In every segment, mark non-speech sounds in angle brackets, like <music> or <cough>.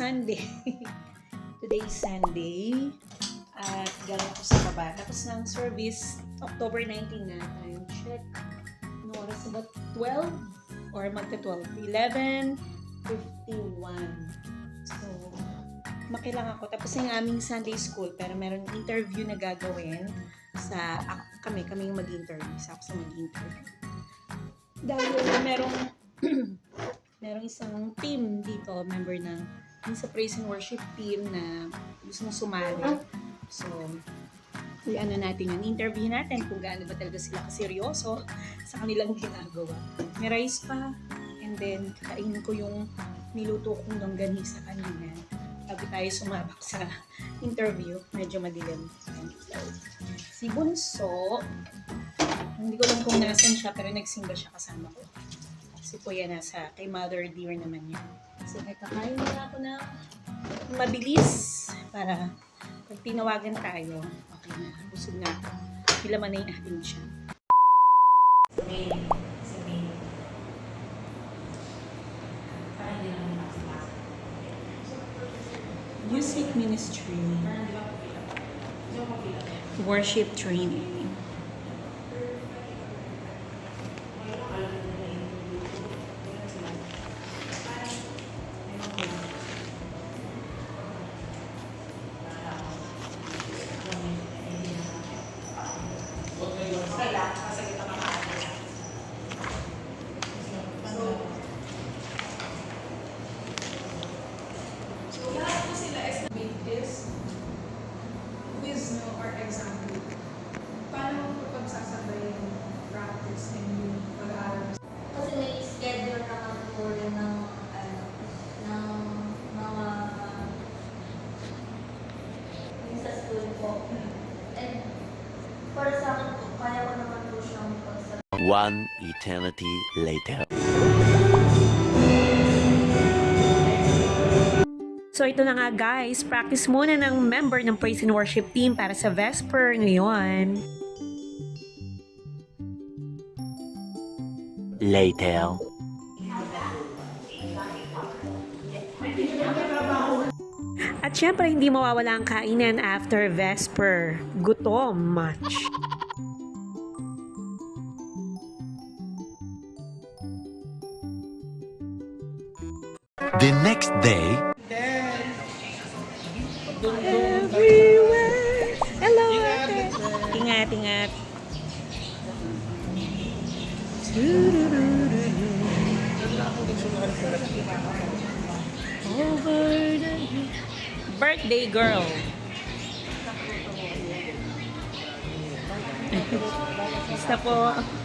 Sunday. <laughs> Today is Sunday. At galing ako sa baba. Tapos ng service, October 19 na. Time check. Ano oras ba? 12? Or magta-12? 11.51. So, makilang ako. Tapos yung aming Sunday school. Pero meron interview na gagawin sa ako, kami, kami yung mag-interview. Sa ako sa mag-interview. Dahil merong <clears throat> merong isang team dito, member ng yung sa praise and worship team na gusto mong sumali. So, i ano natin yun, interview natin kung gaano ba talaga sila kaseryoso sa kanilang ginagawa. May rice pa, and then kainin ko yung niluto kong longganisa kanina bago tayo sumabak sa interview. Medyo madilim. Si Bunso, hindi ko lang kung nasan siya, pero nagsimba siya kasama ko. Si Kuya nasa kay Mother Dear naman niya. So, kakain na ako ng mabilis para pag tinawagan tayo, okay na, busog na ako. Hilaman na yung ating siya. Naman nakasama. Music ministry. Worship training. One eternity later. So ito na nga guys, practice muna ng member ng Praise and Worship team para sa Vesper ngayon. Later. At syempre hindi mawawala ang kainan after Vesper. Gutom much. The next day, Everywhere. Hello. Ingat, ingat. Over the Birthday girl. Basta.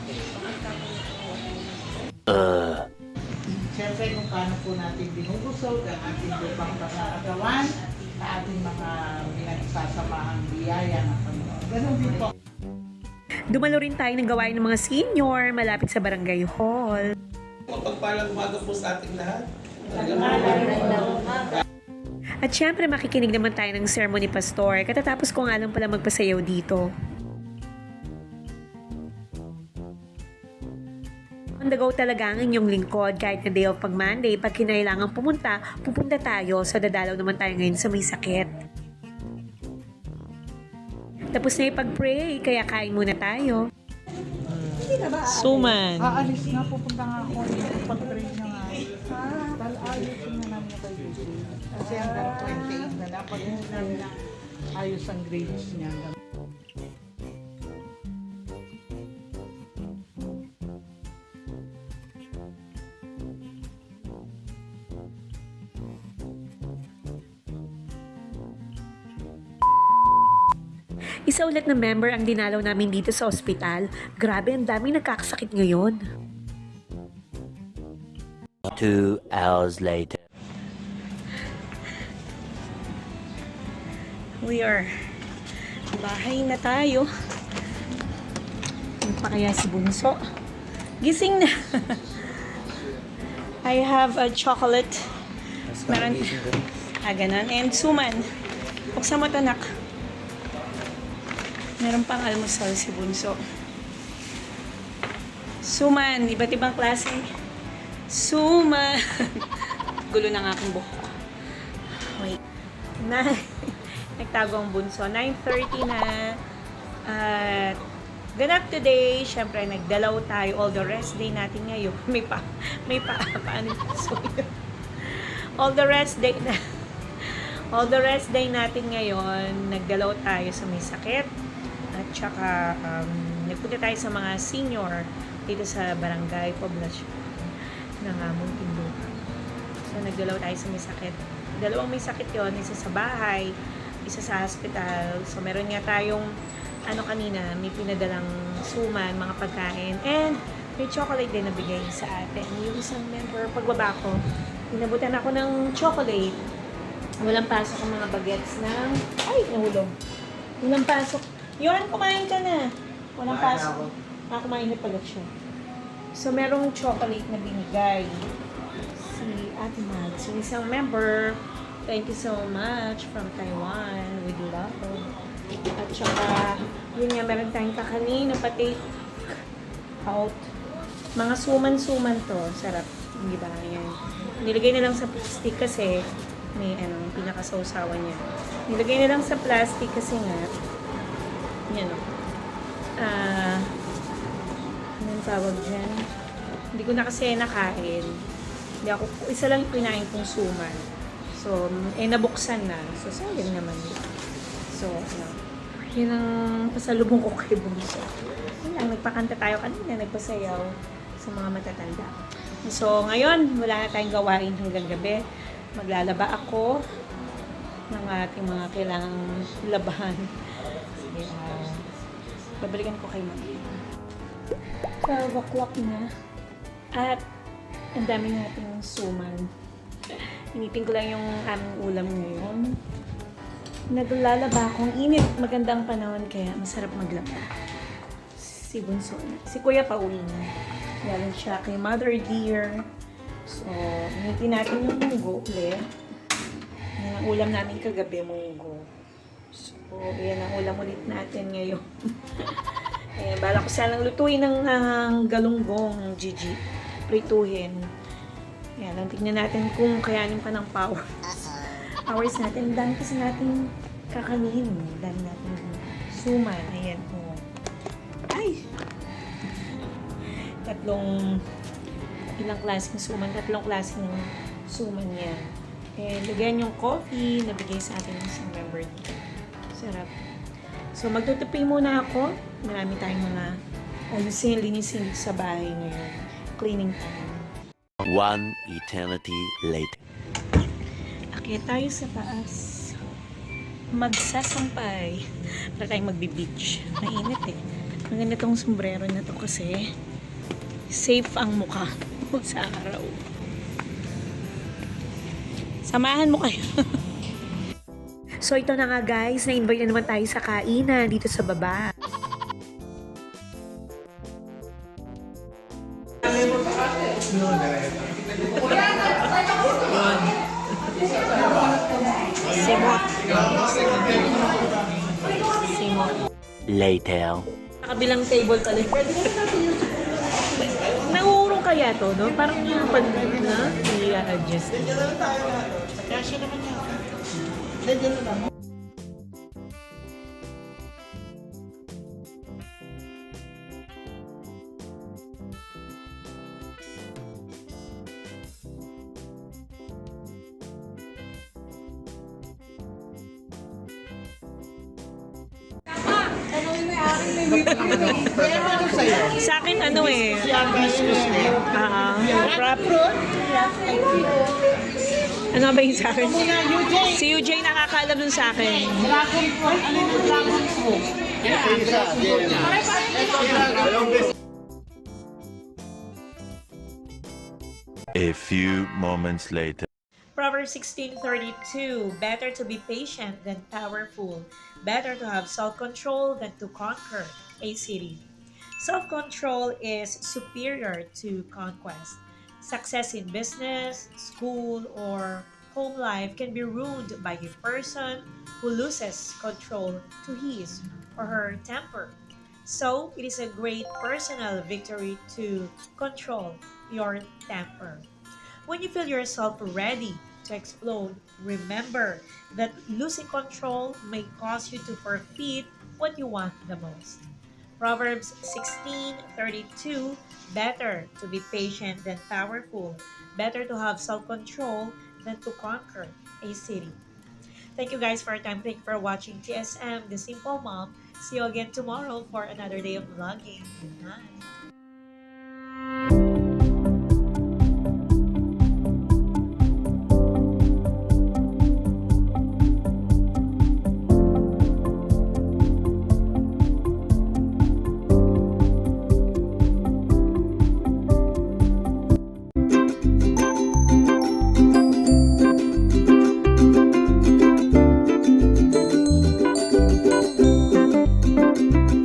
Siyempre kung paano po natin binubusog ang ating lupang pangagawan sa ating mga pinagsasamahang biyaya ng Panginoon. Ganun din po. Dumalo rin tayo ng gawain ng mga senior malapit sa barangay hall. Mapagpalang umaga po sa ating lahat. At syempre makikinig naman tayo ng sermon ni Pastor. Katatapos ko nga lang pala magpasayaw dito. On the go talaga ang inyong lingkod kahit na day of pag Monday. Pag kinailangan pumunta, pupunta tayo. So dadalaw naman tayo ngayon sa may sakit. Tapos na ipag-pray, kaya kain muna tayo. Suman. Aalis na, pupunta nga ako. Pag-train na nga. Ayusin na namin Yuji. Kasi hanggang 28 na lang. Pag namin na ayos ang grades niya. Isa ulit na member ang dinalaw namin dito sa ospital. Grabe, ang dami nagkakasakit ngayon. two hours later. We are bahay na tayo. Ano pa kaya si Bunso? Gising na. <laughs> I have a chocolate. Meron. Ah, ganun. And suman. Buksan mo to, nak. Meron pang almusal si Bunso. Suman. Iba't ibang klase. Suman. <laughs> Gulo ng aking buhok. Wait. Na, <laughs> nagtago ang bunso. 9.30 na. At ganap today, syempre nagdalaw tayo all the rest day natin ngayon. <laughs> May pa, may pa, paano yun? All the rest day na, all the rest day natin ngayon, nagdalaw tayo sa may sakit. At saka, um, nagpunta tayo sa mga senior dito sa barangay poblasyon ng uh, Muntinlupa. So, nagdalaw tayo sa may sakit. Dalawang may sakit yon isa sa bahay, isa sa hospital. So, meron nga tayong, ano kanina, may pinadalang suman, mga pagkain, and may chocolate din na bigay sa atin. Yung isang member, pagbaba ko, inabutan ako ng chocolate. Walang pasok ang mga bagets ng, ay, nahulog. Walang pasok. Yun, kumain ka na. Walang pasok. Ah, kumain na pala siya. So, merong chocolate na binigay si Ate Mads. Yung isang member, thank you so much from Taiwan with love. At saka, yun nga, meron tayong kakanin na pati out. Mga suman-suman to. Sarap. Di ba? Yan. Nilagay na lang sa plastic kasi may ano, pinakasawsawan niya. Nilagay na lang sa plastic kasi nga, yan o. Ah, anong tawag dyan? Hindi ko na kasi nakain. Hindi ako, isa lang yung kinain kong suman. So, eh, nabuksan na. So, sayang naman. So, ano, yun ang pasalubong ko kay Bunso. Yun lang, nagpakanta tayo kanina, nagpasayaw sa mga matatanda. So, ngayon, wala na tayong gawain hanggang gabi. Maglalaba ako ng ating mga kailangang labahan. Ah, babalikan ko kay Mami. 12 o'clock na. At ang dami nating suman. Inipin ko lang yung aming ulam ngayon. Naglalaba akong init. Magandang panahon kaya masarap maglaba. Si Bunso na. Si Kuya pauwi na. Galing siya kay Mother Dear. So, initin natin yung munggo ulit. Yan ang ulam namin kagabi, munggo. So, yan ang ulam ulit natin ngayon. <laughs> eh, bala ko sanang lutuin ng, ng galunggong, Gigi. Prituhin. Yan, lang tignan natin kung kayanin pa ng power. Hours natin. Ang dami kasi natin kakanin. Ang dami natin suman. Ayan, oh. Ay! Tatlong ilang klaseng suman. Tatlong klaseng suman yan. Eh, lagyan yung coffee na bigay sa atin ng isang member dito. Sarap. So, magtutupi muna ako. Marami tayong mga ayusin, linisin sa bahay ngayon. Cleaning time. One eternity later. Akyat tayo sa taas. Magsasampay. Para tayong magbi-beach. Mainit eh. Ang ganda tong sombrero na to kasi safe ang mukha mo <laughs> sa araw. Samahan mo kayo. <laughs> so ito na nga guys, na-invite na naman tayo sa kainan dito sa baba. Later. Kabilang table pala. Nauurong kaya to, no? Parang yung pag na, i-adjust. Kasya naman yan. Medyo na lang. Sa akin, ano eh. Business niya. Ah, wrap. Ano ba yung sa akin? Si UJ nakakaalam nun sa akin. Dragon fruit. Ano yung dragon fruit? A few moments later. Proverbs 16:32 Better to be patient than powerful. Better to have self-control than to conquer a city. Self-control is superior to conquest. Success in business, school, or home life can be ruined by a person who loses control to his or her temper. So, it is a great personal victory to control your temper. When you feel yourself ready to explode, remember that losing control may cause you to forfeit what you want the most. Proverbs 16:32 Better to be patient than powerful. Better to have self-control than to conquer a city. Thank you guys for your time. Thank you for watching TSM, The Simple Mom. See you again tomorrow for another day of vlogging. Good night.